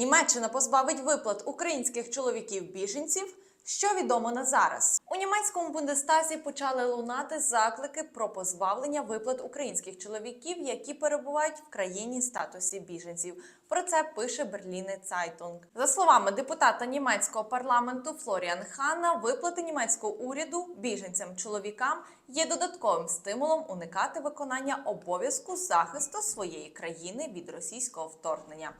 Німеччина позбавить виплат українських чоловіків-біженців. Що відомо на зараз у німецькому бундестазі почали лунати заклики про позбавлення виплат українських чоловіків, які перебувають в країні статусі біженців. Про це пише Берліне Цайтунг. За словами депутата німецького парламенту Флоріан Ханна, виплати німецького уряду біженцям-чоловікам є додатковим стимулом уникати виконання обов'язку захисту своєї країни від російського вторгнення.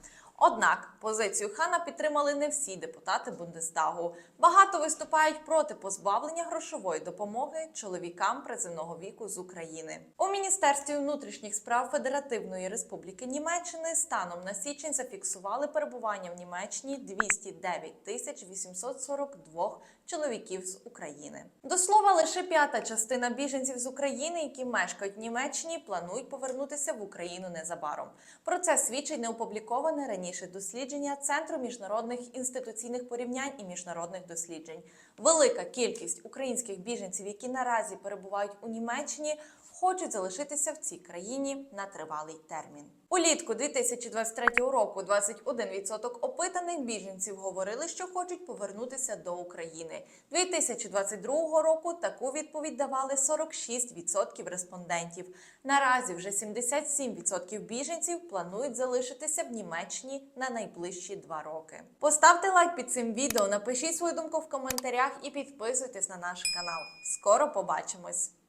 Однак позицію хана підтримали не всі депутати Бундестагу. Багато виступають проти позбавлення грошової допомоги чоловікам приземного віку з України. У міністерстві внутрішніх справ Федеративної Республіки Німеччини станом на січень зафіксували перебування в Німеччині 209 тисяч 842 чоловіків з України. До слова, лише п'ята частина біженців з України, які мешкають в Німеччині, планують повернутися в Україну незабаром. Про це свідчить неопубліковане раніше дослідження Центру міжнародних інституційних порівнянь і міжнародних досліджень. Велика кількість українських біженців, які наразі перебувають у Німеччині, хочуть залишитися в цій країні на тривалий термін. Улітку 2023 року 21% опитаних біженців говорили, що хочуть повернутися до України. 2022 року таку відповідь давали 46% респондентів. Наразі вже 77% біженців планують залишитися в Німеччині на найближчі два роки. Поставте лайк під цим відео, напишіть свою думку в коментарях і підписуйтесь на наш канал. Скоро побачимось!